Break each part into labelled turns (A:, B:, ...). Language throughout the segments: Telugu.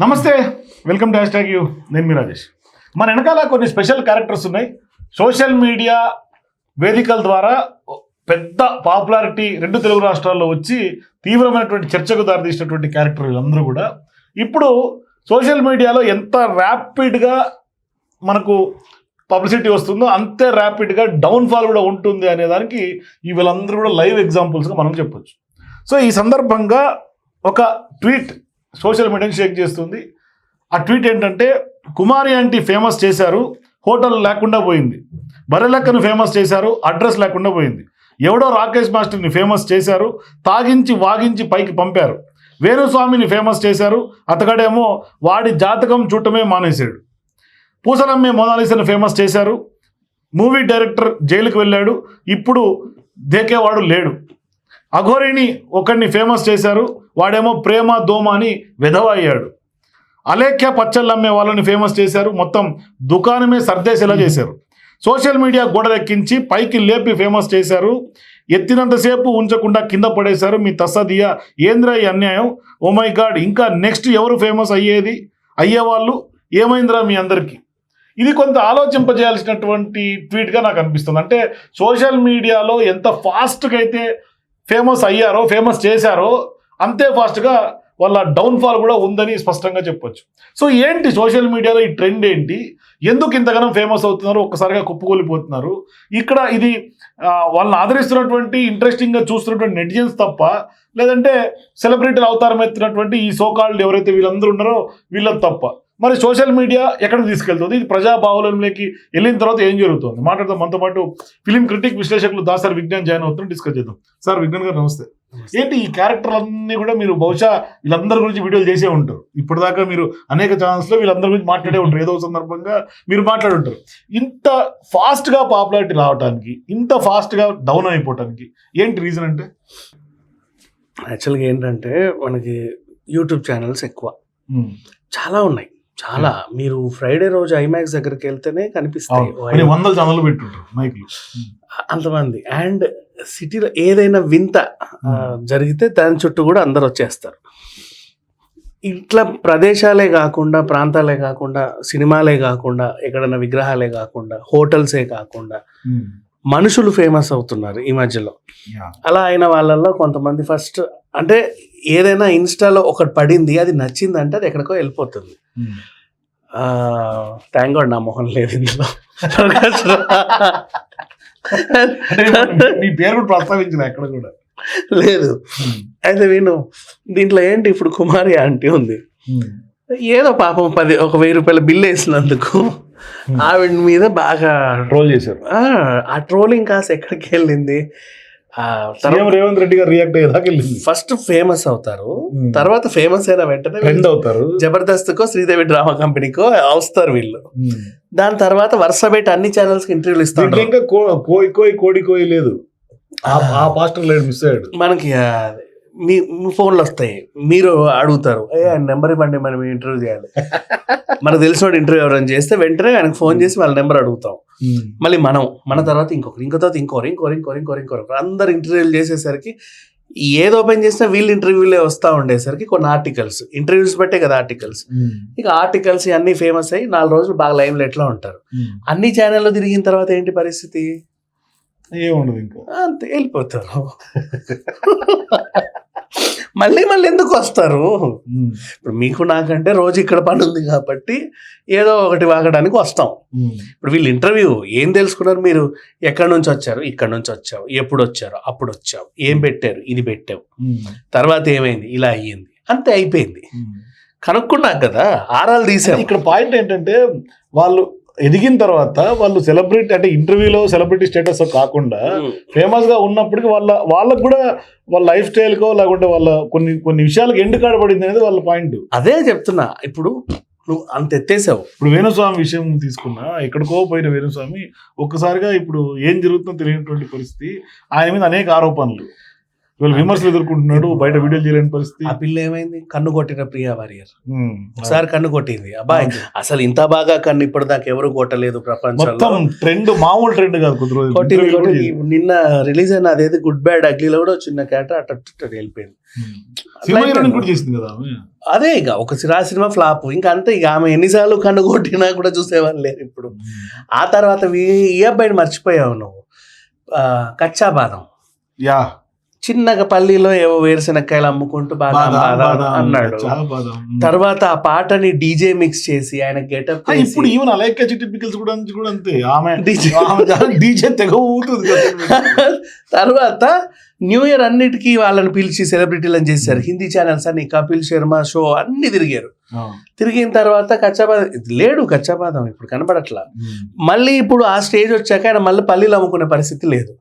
A: నమస్తే వెల్కమ్ టు హ్యాష్ యూ. నేను మీ రాజేష్. మన వెనకాల కొన్ని స్పెషల్ క్యారెక్టర్స్ ఉన్నాయి. సోషల్ మీడియా వేదికల ద్వారా పెద్ద పాపులారిటీ రెండు తెలుగు రాష్ట్రాల్లో వచ్చి తీవ్రమైనటువంటి చర్చకు దారితీసినటువంటి క్యారెక్టర్ వీళ్ళందరూ కూడా. ఇప్పుడు సోషల్ మీడియాలో ఎంత ర్యాపిడ్గా మనకు పబ్లిసిటీ వస్తుందో అంతే ర్యాపిడ్గా డౌన్ఫాల్ కూడా ఉంటుంది అనే దానికి ఈ వీళ్ళందరూ కూడా లైవ్ ఎగ్జాంపుల్స్గా మనం చెప్పొచ్చు. సో ఈ సందర్భంగా ఒక ట్వీట్ సోషల్ మీడియాని షేక్ చేస్తుంది. ఆ ట్వీట్ ఏంటంటే కుమారి ఆంటీ ఫేమస్ చేశారు హోటల్ లేకుండా పోయింది. బరెలెక్కను ఫేమస్ చేశారు అడ్రస్ లేకుండా పోయింది. ఎవడో రాకేష్ మాస్టర్ని ఫేమస్ చేశారు తాగించి వాగించి పైకి పంపారు. వేణుస్వామిని ఫేమస్ చేశారు అతగాడేమో వాడి జాతకం చూడటమే మానేశాడు. పూసలమ్మే మోనాలిసను ఫేమస్ చేశారు మూవీ డైరెక్టర్ జైలుకు వెళ్ళాడు ఇప్పుడు దేకేవాడు లేడు. అఘోరిని ఒకడిని ఫేమస్ చేశారు. వాడేమో ప్రేమ దోమ అని వెధవ అయ్యాడు. అలేఖ్య పచ్చళ్ళు అమ్మే వాళ్ళని ఫేమస్ చేశారు. మొత్తం దుకాణమే సర్దేసేలా చేశారు? సోషల్ మీడియా గోడలెక్కించి పైకి లేపి ఫేమస్ చేశారు. ఎత్తినంతసేపు ఉంచకుండా కింద పడేశారు. మీ తస్సదియా ఏంద్ర ఈ అన్యాయం? ఓ మై గాడ్ ఇంకా నెక్స్ట్ ఎవరు ఫేమస్ అయ్యేది? అయ్యేవాళ్ళు? ఏమైందిరా మీ అందరికీ? ఇది కొంత ఆలోచింపజేయాల్సినటువంటి ట్వీట్గా నాకు అనిపిస్తుంది. అంటే సోషల్ మీడియాలో ఎంత ఫాస్ట్గా అయితే ఫేమస్ అయ్యారో ఫేమస్ చేశారో అంతే ఫాస్ట్గా వాళ్ళ డౌన్ఫాల్ కూడా ఉందని స్పష్టంగా చెప్పొచ్చు. సో ఏంటి సోషల్ మీడియాలో ఈ ట్రెండ్ ఏంటి? ఎందుకు ఇంతగానో ఫేమస్ అవుతున్నారు? ఒక్కసారిగా కుప్పకూలిపోతున్నారు. ఇక్కడ ఇది వాళ్ళని ఆదరిస్తున్నటువంటి ఇంట్రెస్టింగ్గా చూస్తున్నటువంటి నెటిజన్స్ తప్ప లేదంటే సెలబ్రిటీలు అవతారం ఎత్తినటువంటి ఈ సోకాళ్ళు ఎవరైతే వీళ్ళందరూ ఉన్నారో వీళ్ళది తప్ప. మరి సోషల్ మీడియా ఎక్కడికి తీసుకెళ్తుంది? ఇది ప్రజా బాహుల్యంలోకి వెళ్ళిన తర్వాత ఏం జరుగుతుంది? మాట్లాడదాం. మనతో పాటు ఫిలిం క్రిటిక్ విశ్లేషకులు దాసరి విజ్ఞాన్ జాయిన్ అవుతున్నాం డిస్కస్ చేద్దాం. సార్ విజ్ఞాన్ గారు నమస్తే. ఏంటి ఈ క్యారెక్టర్లన్నీ కూడా మీరు బహుశా వీళ్ళందరి గురించి వీడియోలు చేసే ఉంటారు. ఇప్పటిదాకా మీరు అనేక ఛానల్స్లో వీళ్ళందరి గురించి మాట్లాడే ఉంటారు. ఏదో సందర్భంగా మీరు మాట్లాడుంటారు ఇంత ఫాస్ట్గా పాపులారిటీ రావడానికి ఇంత ఫాస్ట్గా డౌన్ అయిపోవటానికి ఏంటి రీజన్ అంటే?
B: యాక్చువల్గా ఏంటంటే మనకి యూట్యూబ్ ఛానల్స్ ఎక్కువ. చాలా ఉన్నాయి. చాలా. మీరు ఫ్రైడే రోజు ఐమాక్స్ దగ్గరికి వెళ్తేనే కనిపిస్తాయి
A: వందల ఛానల్ పెట్టుంటారు మైక్లు.
B: అంతమంది. అండ్ సిటీలో ఏదైనా వింత ఆ, జరిగితే దాని చుట్టూ కూడా అందరు వచ్చేస్తారు. ఇట్లా ప్రదేశాలే కాకుండా ప్రాంతాలే కాకుండా సినిమాలే కాకుండా ఎక్కడైనా విగ్రహాలే కాకుండా హోటల్సే కాకుండా మనుషులు ఫేమస్ అవుతున్నారు ఈ మధ్యలో. అలా అయిన వాళ్ళల్లో కొంతమంది ఫస్ట్ అంటే ఏదైనా ఇన్స్టాలో ఒకటి పడింది అది నచ్చిందంటే అది ఎక్కడికో వెళ్ళిపోతుంది. థ్యాంక్ గాడ్ నా మొహం లేదు ఇందులో.
A: అంటే మీ పేరు కూడా ప్రస్తావించిన ఎక్కడ కూడా.
B: లేదు. అయితే విను దీంట్లో ఏంటి ఇప్పుడు కుమారి ఆంటీ ఉంది. ఏదో పాపం పది ఒక వెయ్యి రూపాయల బిల్ వేసినందుకు ఆవిడ మీద బాగా
A: ట్రోల్ చేశారు.
B: ఆ, ఆ ట్రోలింగ్ కాస్త ఎక్కడికి వెళ్ళింది?
A: రేవంత్ రెడ్డి గారు రియాక్ట్ అయ్యేదాకా
B: ఫస్ట్ ఫేమస్ అవుతారు.
A: Hmm.
B: తర్వాత ఫేమస్ అయిన వెంటనే
A: ట్రెండ్ అవుతారు.
B: జబర్దస్త్కో శ్రీదేవి డ్రామా కంపెనీకో వస్తారు వీళ్ళు. దాని తర్వాత వరుస పెట్టి అన్ని ఛానల్స్కి ఇంటర్వ్యూలు ఇస్తారు
A: ఇంకా కోయి కోయి కోడి కోయి లేదు. ఆ- ఆ పాస్టర్ లేడు మిస్ అయ్యాడు.
B: మనకి మీ ఫోన్లు వస్తాయి. మీరు అడుగుతారు. ఏ ఆయన నెంబర్ ఇవ్వండి మనం ఇంటర్వ్యూ చేయాలి మనకు తెలిసిన ఇంటర్వ్యూ ఎవరైనా చేస్తే వెంటనే ఆయనకు ఫోన్ చేసి వాళ్ళ నెంబర్ అడుగుతాం. మళ్ళీ మనం మన తర్వాత ఇంకొకరు ఇంకో తర్వాత ఇంకోరు ఇంకోరు ఇంకోరు ఇంకోరు ఇంకోరు అందరు ఇంటర్వ్యూలు చేసేసరికి ఏది ఓపెన్ చేసినా వీళ్ళు ఇంటర్వ్యూలే వస్తూ ఉండేసరికి కొన్ని ఆర్టికల్స్ ఇంటర్వ్యూస్ బట్టే కదా ఆర్టికల్స్. ఇక ఆర్టికల్స్ అన్ని ఫేమస్ అయ్యి నాలుగు రోజులు బాగా లైవ్ ఎట్లా ఉంటారు. అన్ని ఛానల్లో తిరిగిన తర్వాత ఏంటి పరిస్థితి?
A: ఏముండదు ఇంకా.
B: అంతే వెళ్ళిపోతారు. మళ్ళీ మళ్ళీ ఎందుకు వస్తారు? ఇప్పుడు మీకు నాకంటే రోజు ఇక్కడ పని ఉంది కాబట్టి ఏదో ఒకటి వాగడానికి వస్తాం. ఇప్పుడు వీళ్ళు ఇంటర్వ్యూ ఏం తెలుసుకున్నారు మీరు? ఎక్కడి నుంచి వచ్చారు? ఇక్కడ నుంచి వచ్చావు. ఎప్పుడు వచ్చారు? అప్పుడు వచ్చావు. ఏం పెట్టారు? ఇది పెట్టావు. తర్వాత ఏమైంది? ఇలా అయ్యింది. అంతే అయిపోయింది. కనుక్కున్నాక కదా. ఆరాలు తీసాం.
A: ఇక్కడ పాయింట్ ఏంటంటే వాళ్ళు ఎదిగిన తర్వాత వాళ్ళు సెలబ్రిటీ అంటే ఇంటర్వ్యూలో సెలబ్రిటీ స్టేటస్ కాకుండా ఫేమస్గా ఉన్నప్పటికీ వాళ్ళ వాళ్ళకు కూడా వాళ్ళ లైఫ్ స్టైల్కో లేకుంటే వాళ్ళ కొన్ని కొన్ని విషయాలకు ఎండు కాడబడింది అనేది వాళ్ళ పాయింట్.
B: అదే చెప్తున్నా. ఇప్పుడు నువ్వు అంత ఎత్తేసావు.
A: ఇప్పుడు వేణుస్వామి విషయం తీసుకున్నా ఎక్కడికో పోయిన వేణుస్వామి ఒక్కసారిగా ఇప్పుడు ఏం జరుగుతుందో తెలియనటువంటి పరిస్థితి ఆయన మీద అనేక ఆరోపణలు. ఇవాళ విమర్శలు ఎదుర్కొంటున్నాడు బయట వీడియోలు చేయలేని పరిస్థితి.
B: ఆ పిల్ల ఏమైంది? కన్ను కొట్టిన ప్రియా వారియర్. ఒకసారి కన్ను కొట్టింది. అబ్బాయి అసలు ఇంత బాగా కన్ను ఇప్పుడు దాకా ఎవరు కొట్టలేదు ప్రపంచంలో.
A: మొత్తం ట్రెండ్ మామూలు ట్రెండ్ కాదు
B: కొట్టింది. నిన్న రిలీజ్ అయిన అదేది గుడ్ బ్యాడ్ అగ్లీలో కూడా చిన్న క్యాట అట్ట వెళ్ళిపోయింది. అదే ఇక ఒక సిరా సినిమా ఫ్లాప్. ఇంకా అంతే ఇక ఆమె ఎన్నిసార్లు కన్ను కొట్టినా కూడా చూసేవాళ్ళు లేరు ఇప్పుడు. ఆ తర్వాత ఈ అబ్బాయిని మర్చిపోయావు నువ్వు. ఆ, కచ్చా బాదం.
A: యా.
B: చిన్నగా పల్లీలో ఏవో వేరుశనక్కాయలు అమ్ముకుంటూ బాగా అన్నాడు. తర్వాత ఆ పాటని డీజే మిక్స్ చేసి ఆయన గెటప్
A: ఇప్పుడు ఈవెన్ అలైక టిపికల్స్ కూడా అంతే- కూడా అంతే ఆమె. డీజే తెగ ఊతుంది.
B: తర్వాత న్యూ ఇయర్ అన్నిటికీ వాళ్ళని పిలిచి సెలబ్రిటీలను చేశారు హిందీ ఛానల్స్ అన్ని కపిల్ శర్మ షో అన్ని తిరిగారు తిరిగిన తర్వాత కచ్చాబాదం లేడు కచ్చాబాదం ఇప్పుడు కనబడట్లా. మళ్ళీ ఇప్పుడు ఆ స్టేజ్ వచ్చాక ఆయన మళ్ళీ పల్లీలు అమ్ముకునే పరిస్థితి లేదు.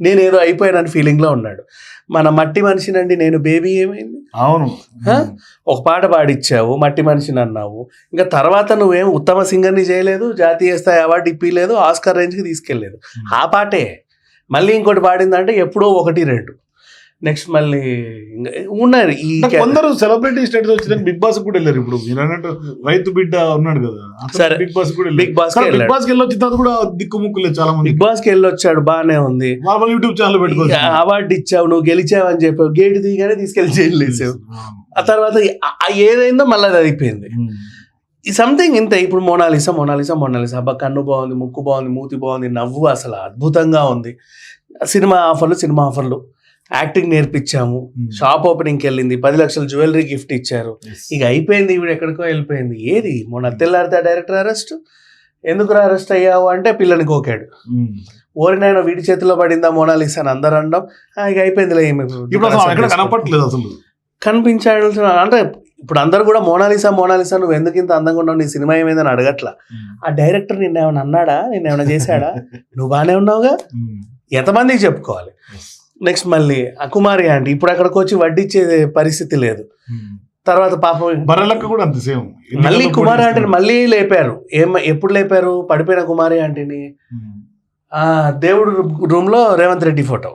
B: నేను ఏదో అయిపోయానని ఫీలింగ్లో ఉన్నాడు. మన మట్టి మనిషినండి నేను బేబీ ఏమైంది?
A: అవును.
B: హ? ఒక పాట పాడిచ్చావు మట్టి మనిషిని అన్నావు. ఇంకా తర్వాత నువ్వేం ఉత్తమ సింగర్ని చేయలేదు జాతీయ స్థాయి అవార్డు ఇప్పిలేదు ఆస్కర్ రేంజ్కి తీసుకెళ్ళలేదు. ఆ పాటే. మళ్ళీ ఇంకోటి పాడిందంటే ఎప్పుడో ఒకటి రెండు. నెక్స్ట్ మళ్ళీ ఇంకా ఉన్నారు ఈ
A: కొందరు సెలబ్రిటీ స్టేటస్ వచ్చిన బిగ్ బాస్ కూడా వెళ్ళారు ఇప్పుడు. మీరు అన్నట్టు రైతు బిడ్డ ఉన్నాడు కదా
B: సరే.
A: బిగ్ బాస్ కూడా
B: బిగ్ బాస్
A: బిగ్ బాస్కి వెళ్ళి వచ్చిన తర్వాత కూడా దిక్కు ముక్కులేదు చాలా మంది
B: బిగ్ బాస్కి వెళ్ళి వచ్చాడు బాగానే ఉంది.
A: వాళ్ళ యూట్యూబ్ ఛానల్ పెట్టుకోవచ్చు.
B: అవార్డు ఇచ్చావు నువ్వు గెలిచావు అని చెప్పావు గేట్ దిగానే తీసుకెళ్ళి జైలు వేసావు. ఆ తర్వాత ఏదైందో మళ్ళీ అది అయిపోయింది ఈ సంథింగ్ ఇంత ఇప్పుడు మోనాలిసా మోనాలిసా మోనాలిసా. అబ్బా కన్ను బాగుంది ముక్కు బాగుంది మూతి బాగుంది నవ్వు అసలు అద్భుతంగా ఉంది. సినిమా ఆఫర్లు సినిమా ఆఫర్లు. యాక్టింగ్ నేర్పించాము. షాప్ ఓపెనింగ్కి వెళ్ళింది. పది లక్షల జ్యువెలరీ గిఫ్ట్ ఇచ్చారు. ఇక అయిపోయింది ఇవి ఎక్కడికో వెళ్ళిపోయింది. ఏది? మొన్న తెల్లారితే డైరెక్టర్ అరెస్ట్? ఎందుకు అరెస్ట్ అయ్యావు అంటే పిల్లని కోకాడు. ఓరినైనా వీడి చేతిలో పడిందా మోనాలిసా అని అందరు అనడం. "ఆ, ఇక అయిపోయిందిలే
A: ఎక్కడ కనపట్లేదు అసలు.
B: కనిపించాడు అంటే ఇప్పుడు అందరు కూడా మోనాలిసా మోనాలిసా నువ్వు ఎందుకు ఇంత అందంగా ఉన్నావు? నీ సినిమా ఏమైందని అడగట్లా. ఆ డైరెక్టర్ నిన్న ఏమైనా అన్నాడా? నిన్న ఏమైనా చేశాడా? నువ్వు బాగానే ఉన్నావుగా? ఎంతమందికి చెప్పుకోవాలి? నెక్స్ట్ మళ్ళీ ఆ కుమారి ఆంటీ ఇప్పుడు అక్కడికి వచ్చి వడ్డిచ్చే పరిస్థితి లేదు. తర్వాత పాపం
A: బర్రెలక్క కూడా అంతే సేమ్.
B: మళ్ళీ కుమారి ఆంటీని మళ్ళీ లేపారు. ఏం ఎప్పుడు లేపారు? పడిపోయిన కుమారి ఆంటీని ఆ దేవుడు రూమ్లో రేవంత్ రెడ్డి ఫోటో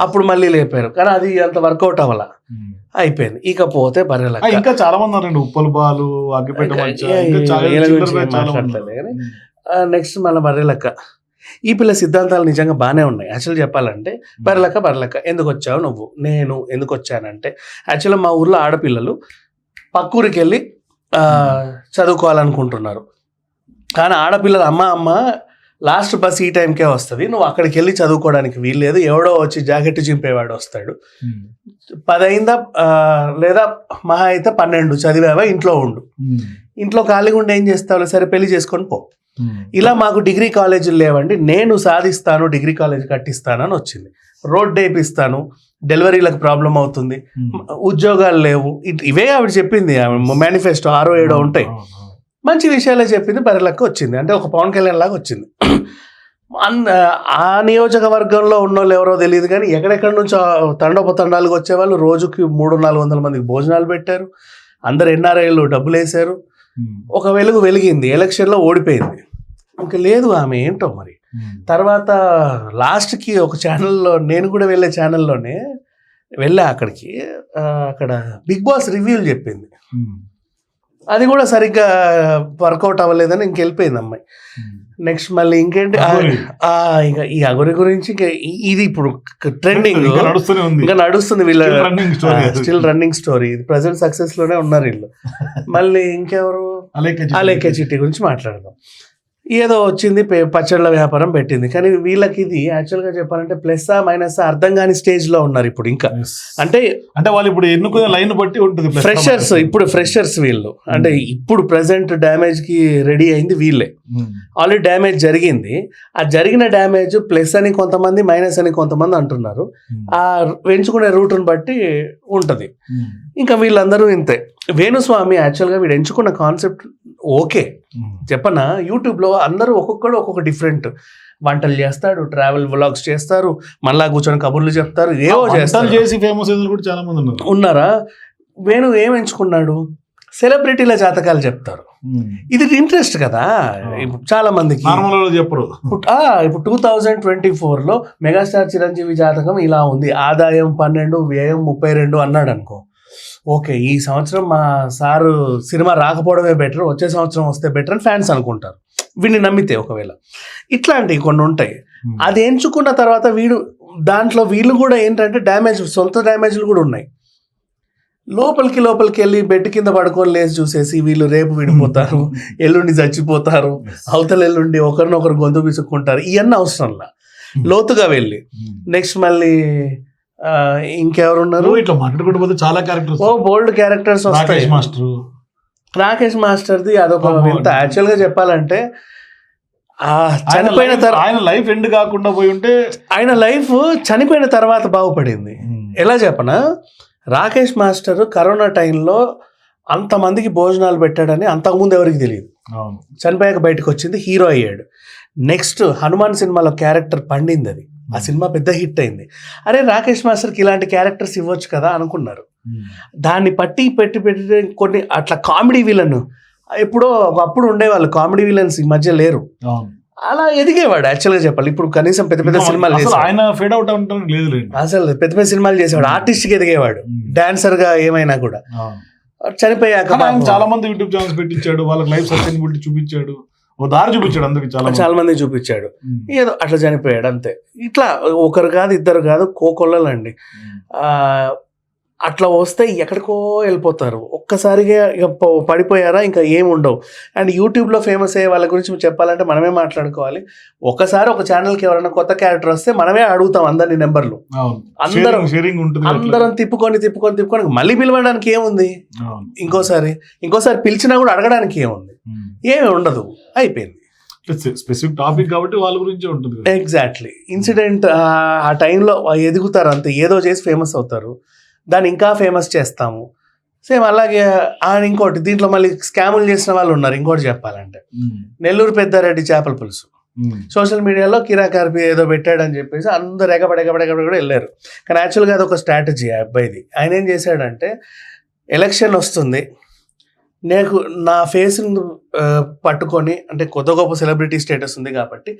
B: అప్పుడు మళ్ళీ లేపారు. కానీ అది అంత వర్కౌట్ అవ్వాల. అయిపోయింది. ఇకపోతే బర్రెల
A: ఇంకా చాలా మంది ఉన్నారండి ఉప్పల్ బాలు అగ్గిపెట్ట
B: నెక్స్ట్ మళ్ళీ బర్రెలక్క. ఈ పిల్ల సిద్ధాంతాలు నిజంగా బాగానే ఉన్నాయి. యాక్చువల్ చెప్పాలంటే బర్రెలక్క బర్రెలక్క ఎందుకు వచ్చావు నువ్వు? నేను ఎందుకు వచ్చానంటే యాక్చువల్గా మా ఊర్లో ఆడపిల్లలు పక్కూరికి వెళ్ళి చదువుకోవాలనుకుంటున్నారు. కానీ ఆడపిల్లలు అమ్మ అమ్మ లాస్ట్ బస్ ఈ టైంకే వస్తుంది. నువ్వు అక్కడికి వెళ్ళి చదువుకోవడానికి వీల్లేదు. ఎవడో వచ్చి జాకెట్ చింపేవాడు వస్తాడు. పదైందా లేదా మహా అయితే పన్నెండు చదివావా ఇంట్లో ఉండు. ఇంట్లో ఖాళీగా ఉండి ఏం చేస్తావు సరే పెళ్ళి చేసుకొని పో.
A: ఉమ్.
B: ఇలా మాకు డిగ్రీ కాలేజీలు లేవండి. నేను సాధిస్తాను డిగ్రీ కాలేజ్ కట్టిస్తానని వచ్చింది. రోడ్ వేపిస్తాను డెలివరీలకు ప్రాబ్లం అవుతుంది
A: ఉమ్.
B: ఉద్యోగాలు లేవు. ఇట్- ఇవే ఆవిడ చెప్పింది మేనిఫెస్టో ఆరో ఏడో ఉంటాయి.
A: అవును, అవును.
B: మంచి విషయాలే చెప్పింది బర్రెలకు వచ్చింది. అంటే ఒక పవన్ కళ్యాణ్ లాగా వచ్చింది. అన్- ఆ నియోజకవర్గంలో ఉన్న వాళ్ళు ఎవరో తెలియదు కానీ ఎక్కడెక్కడ నుంచో తండోపతండాలకు వచ్చేవాళ్ళు. రోజుకి మూడు నాలుగు వందల మందికి భోజనాలు పెట్టారు. అందరు ఎన్ఆర్ఐలు డబ్బులు వేశారు. ఒక వెలుగు వెలిగింది ఎలక్షన్లో ఓడిపోయింది. ఇంకా లేదు ఆమె ఏంటో మరి?
A: ఉమ్.
B: తర్వాత లాస్ట్కి ఒక ఛానల్లో నేను కూడా వెళ్ళే ఛానల్లోనే వెళ్ళా అక్కడికి. అక్కడ బిగ్ బాస్ రివ్యూలు చెప్పింది.
A: ఉమ్.
B: అది కూడా సరిగ్గా వర్కౌట్ అవ్వలేదని ఇంకెళ్ళిపోయింది అమ్మాయి. నెక్స్ట్ మళ్ళీ ఇంకేంటి? ఇక ఈ అగోరి గురించి ఇంకా ఇది ఇప్పుడు ట్రెండింగ్
A: ఇంకా
B: నడుస్తుంది వీళ్ళ. స్టిల్ రన్నింగ్ స్టోరీ ఇది ప్రజెంట్ సక్సెస్లోనే ఉన్నారు వీళ్ళు. మళ్ళీ ఇంకెవరు? ఆలేఖ్య చిట్టి గురించి మాట్లాడదాం. ఏదో వచ్చింది పచ్చళ్ళ వ్యాపారం పెట్టింది కానీ వీళ్ళకి ఇది యాక్చువల్గా చెప్పాలంటే ప్లస్ మైనస్ అర్థం కాని స్టేజ్లో ఉన్నారు ఇప్పుడు ఇంకా. అంటే
A: అంటే వాళ్ళు ఇప్పుడు ఎన్నుకునే లైన్ బట్టి ఉంటుంది
B: ఫ్రెషర్స్. ఇప్పుడు ఫ్రెషర్స్ వీళ్ళు అంటే ఇప్పుడు ప్రెసెంట్ డ్యామేజ్కి రెడీ అయింది వీళ్ళే. ఆల్రెడీ డ్యామేజ్ జరిగింది ఆ జరిగిన డ్యామేజ్ ప్లస్ అని కొంతమంది మైనస్ అని కొంతమంది అంటున్నారు
A: ఉమ్.
B: ఆ ఎంచుకునే రూట్ని బట్టి ఉంటది. ఇంకా వీళ్ళందరూ ఇంతే వేణుస్వామి యాక్చువల్గా వీడు ఎంచుకున్న కాన్సెప్ట్ ఓకే. చెప్పనా? యూట్యూబ్లో అందరూ ఒక్కొక్కడు ఒక్కొక్క డిఫరెంట్ వంటలు చేస్తాడు ట్రావెల్ వ్లాగ్స్ చేస్తారు మళ్ళా కూర్చొని కబుర్లు చెప్తారు ఏవో చేస్తారు.
A: చేసి ఫేమస్ కూడా చాలా మంది ఉన్నారు.
B: ఉన్నారా? వేణు ఏం ఎంచుకున్నాడు? సెలబ్రిటీల జాతకాలు చెప్తారు. ఇది ఇంట్రెస్ట్ కదా? ఇప్పుడు చాలా మందికి.
A: చెప్పరు.
B: ఇప్పుడు టూ థౌజండ్ ట్వంటీ ఫోర్లో మెగాస్టార్ చిరంజీవి జాతకం ఇలా ఉంది. ఆదాయం పన్నెండు వ్యయం ముప్పై రెండు అన్నాడు అనుకో. ఓకే ఈ సంవత్సరం మా సారు సినిమా రాకపోవడమే బెటర్ వచ్చే సంవత్సరం వస్తే బెటర్ అని ఫ్యాన్స్ అనుకుంటారు. వీడిని నమ్మితే ఒకవేళ. ఇట్లాంటివి కొన్ని ఉంటాయి. అది ఎంచుకున్న తర్వాత వీడు దాంట్లో వీళ్ళు కూడా ఏంటంటే డ్యామేజ్ సొంత డ్యామేజ్లు కూడా ఉన్నాయి. లోపలికి లోపలికి వెళ్ళి బెడ్ కింద పడుకొని లేచి చూసేసి వీళ్ళు రేపు విడిపోతారు ఎల్లుండి చచ్చిపోతారు అవతల ఎల్లుండి ఒకరినొకరు గొంతు పిసుక్కుంటారు. ఇవన్నీ అవసరంలా. లోతుగా వెళ్ళి నెక్స్ట్ మళ్ళీ ఇంకెవరున్నారు?
A: ఇట్లా మాట్లాడుకుంటూ పోతే చాలా క్యారెక్టర్స్
B: ఓ బోల్డ్ క్యారెక్టర్స్ వస్తాయి.
A: రాకేష్ మాస్టర్.
B: రాకేష్ మాస్టర్ది అదొక. వింత. యాక్చువల్గా చెప్పాలంటే చనిపోయిన తర్వాత
A: ఆయన లైఫ్ ఎండ్ కాకుండా పోయి ఉంటే
B: ఆయన లైఫ్ చనిపోయిన తర్వాత బాగుపడింది. ఎలా చెప్పనా? రాకేష్ మాస్టర్ కరోనా టైంలో అంతమందికి భోజనాలు పెట్టాడని అంతకుముందు ఎవరికి తెలియదు. చనిపోయాక బయటకు వచ్చింది హీరో అయ్యాడు. నెక్స్ట్ హనుమాన్ సినిమాలో క్యారెక్టర్ పండింది అది. ఆ సినిమా పెద్ద హిట్ అయింది. అరే రాకేష్ మాస్టర్కి ఇలాంటి క్యారెక్టర్స్ ఇవ్వచ్చు కదా అనుకున్నారు. దాన్ని పట్టి పెట్టి పెట్టి కొన్ని అట్లా కామెడీ విలన్ ఎప్పుడో అప్పుడు ఉండేవాళ్ళు కామెడీ విలన్స్ ఈ మధ్య లేరు. అలా ఎదిగేవాడు యాక్చువల్గా చెప్పాలి. ఇప్పుడు కనీసం పెద్ద పెద్ద సినిమాలు
A: ఆయన ఫేడ్ అవుట్ లేదు
B: అసలు పెద్ద పెద్ద సినిమాలు చేసేవాడు. ఆర్టిస్ట్కి ఎదిగేవాడు. డాన్సర్గా ఏమైనా కూడా. చనిపోయాక
A: చాలా మంది యూట్యూబ్ ఛానల్స్ పెట్టించాడు. వాళ్ళకి లైఫ్ సస్టైనబిలిటీ చూపించాడు. ఓ దారి చూపించాడు అందరికి చాలా మంది.
B: చాలా మంది చూపించాడు. ఏదో అట్లా చనిపోయాడు అంతే ఇట్లా ఒకరు కాదు ఇద్దరు కాదు కోకొల్లలండి ఆ, అట్లా వస్తే ఎక్కడికో వెళ్ళిపోతారు. ఒక్కసారిగా పడిపోయారా? ఇంకా ఏమి ఉండవు. అండ్ యూట్యూబ్లో ఫేమస్ అయ్యే వాళ్ళ గురించి చెప్పాలంటే మనమే మాట్లాడుకోవాలి. ఒకసారి ఒక ఛానల్కి ఎవరైనా కొత్త క్యారెక్టర్ వస్తే మనమే అడుగుతాం అందరిని నెంబర్లు. అందరం-
A: షేరింగ్ ఉంటుంది.
B: అందరం తిప్పుకొని తిప్పుకొని తిప్పుకొని మళ్ళీ పిలవడానికి ఏముంది. ఇంకోసారి ఇంకోసారి పిలిచినా కూడా అడగడానికి ఏముంది. ఏమి ఉండదు. అయిపోయింది.
A: స్పెసిఫిక్ టాపిక్ కాబట్టి వాళ్ళ గురించే ఉంటుంది.
B: ఎగ్జాక్ట్లీ. ఇన్సిడెంట్ ఆ టైంలో ఎదుగుతారు అంతే. ఏదో చేసి ఫేమస్ అవుతారు. దాన్ని ఇంకా ఫేమస్ చేస్తాము. సేమ్ అలాగే ఆ ఇంకోటి దీంట్లో మళ్ళీ స్కాములు చేసిన వాళ్ళు ఉన్నారు ఇంకోటి చెప్పాలంటే. నెల్లూరు పెద్దారెడ్డి చేపల పులుసు. సోషల్ మీడియాలో కిరా కార్పి ఏదో పెట్టాడని చెప్పేసి అందరు ఎగబడి ఎగబడి ఎగబడి కూడా వెళ్ళారు. కానీ యాక్చువల్గా అది ఒక స్ట్రాటజీ ఆ అబ్బాయిది. ఆయన ఏం చేశాడంటే ఎలక్షన్ వస్తుంది. నాకు నా ఫేస్ పట్టుకొని అంటే కొత్త గొప్ప సెలబ్రిటీ స్టేటస్ ఉంది కాబట్టి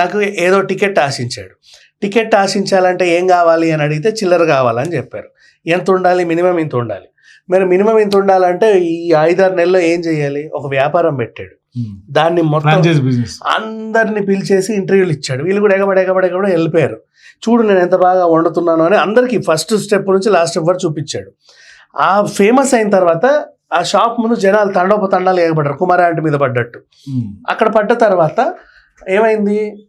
B: నాకు ఏదో టికెట్ ఆశించాడు. టికెట్ ఆశించాలంటే ఏం కావాలి అని అడిగితే చిల్లర కావాలని చెప్పారు. ఎంత ఉండాలి? మినిమం ఇంత ఉండాలి. మరి మినిమం ఇంత ఉండాలంటే ఈ ఐదారు నెలల్లో ఏం చేయాలి? ఒక వ్యాపారం పెట్టాడు.
A: ఉమ్.
B: దాన్ని మొత్తం అందరిని పిలిచేసి ఇంటర్వ్యూలు ఇచ్చాడు. వీళ్ళు కూడా ఎగబడి ఎగబడి ఎగబడి వెళ్ళిపోయారు. చూడు నేను ఎంత బాగా వండుతున్నాను అని అందరికీ ఫస్ట్ స్టెప్ నుంచి లాస్ట్ స్టెప్ వరకు చూపించాడు. ఆ ఫేమస్ అయిన తర్వాత ఆ షాప్ ముందు జనాలు తండోప తండాలు ఎగబడ్డారు. కుమార ఆంటీ మీద పడ్డట్టు.
A: ఉమ్.
B: అక్కడ పడ్డ తర్వాత ఏమైంది?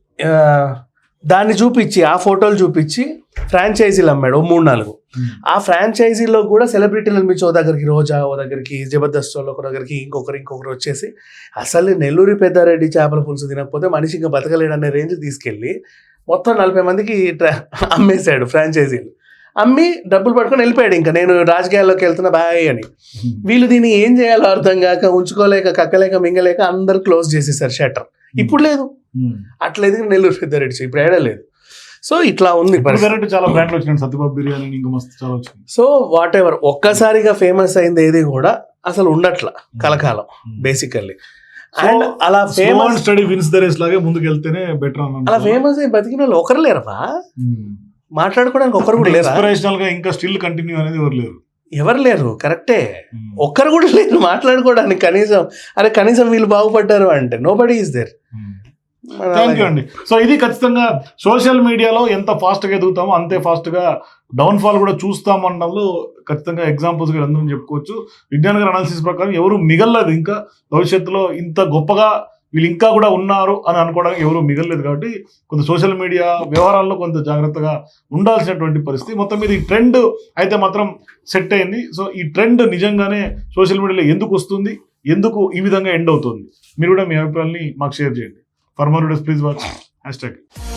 B: దాన్ని చూపించి ఆ ఫోటోలు చూపించి ఫ్రాంచైజీలు అమ్మాడు ఓ మూడు నాలుగు. ఆ ఫ్రాంచైజీలో కూడా సెలబ్రిటీలను పిలిచి ఓ దగ్గరికి రోజా ఓ దగ్గరికి జబర్దస్త్ వాళ్ళు ఒక దగ్గరికి ఇంకొకరు ఇంకొకరు వచ్చేసి అసలు నెల్లూరి పెద్దారెడ్డి చేపల పులుసు తినకపోతే మనిషి ఇంకా బతకలేడు అనే రేంజ్ తీసుకెళ్ళి మొత్తం నలభై మందికి ట్రా- అమ్మేశాడు ఫ్రాంచైజీలు. అమ్మి డబ్బులు పట్టుకొని వెళ్ళిపోయాడు ఇంకా నేను రాజకీయాల్లోకి వెళ్తున్నా బాయ్ అని. వీళ్ళు దీన్ని ఏం చేయాలో అర్థం కాక ఉంచుకోలేక కక్కలేక మింగలేక అందరు క్లోజ్ చేసేసారు షట్టర్. ఇప్పుడు లేదు.
A: ఉమ్.
B: అట్లేదు నెల్లూరు పెద్దారెడ్డి ఇప్పుడు ఏడా లేదు. సో ఇట్లా ఉంది.
A: వెరైటీ చాలా బ్రాండ్లు వచ్చినాయి. సత్యబాబు బిర్యానీ ఇంకా మస్తు చాలా వచ్చింది
B: సో వాట్ ఎవర్ ఒక్కసారిగా ఫేమస్ అయింది ఏది కూడా అసలు ఉండట్ల కలకాలం బేసికల్లీ అండ్ అలా famous
A: steady wins the race లాగే ముందుకు వెళ్తేనే బెటర్
B: అలా ఫేమస్ అయి బతికిన వాళ్ళు ఒకరు లేరవా మాట్లాడుకోవడానికి ఒకరు కూడా లేరా?
A: ఇన్స్పిరేషనల్గా ఇంకా స్టిల్ కంటిన్యూ అనేది ఎవరు లేరు.
B: ఎవరు లేరు కరెక్టే ఒక్కరు కూడా లేరు మాట్లాడుకోవడానికి కనీసం. అరే కనీసం వీళ్ళు బాగుపడ్డారు అంటే nobody is there
A: thank you అండి. సో ఇది ఖచ్చితంగా సోషల్ మీడియాలో ఎంత ఫాస్ట్గా ఎదుగుతామో అంతే ఫాస్ట్గా డౌన్ ఫాల్ కూడా చూస్తాం అనడంలో ఖచ్చితంగా ఎగ్జాంపుల్స్ అందరం చెప్పుకోవచ్చు. విజ్ఞాన గారి అనాలిసిస్ ప్రకారం ఎవరు మిగలలేదు. ఇంకా భవిష్యత్తులో ఇంత గొప్పగా వీళ్ళు ఇంకా కూడా ఉన్నారు అని అనుకోవడానికి ఎవరు మిగలలేదు కాబట్టి కొంత సోషల్ మీడియా వ్యవహారాల్లో కొంత జాగ్రత్తగా ఉండాల్సినటువంటి పరిస్థితి. మొత్తం మీద ఈ ట్రెండ్ అయితే మాత్రం సెట్ అయింది. సో ఈ ట్రెండ్ నిజంగానే సోషల్ మీడియాలో ఎందుకు వస్తుంది? ఎందుకు ఈ విధంగా ఎండ్ అవుతుంది? మీరు కూడా మీ అభిప్రాయాన్ని మాకు షేర్ చేయండి. For more please watch. Hashtag.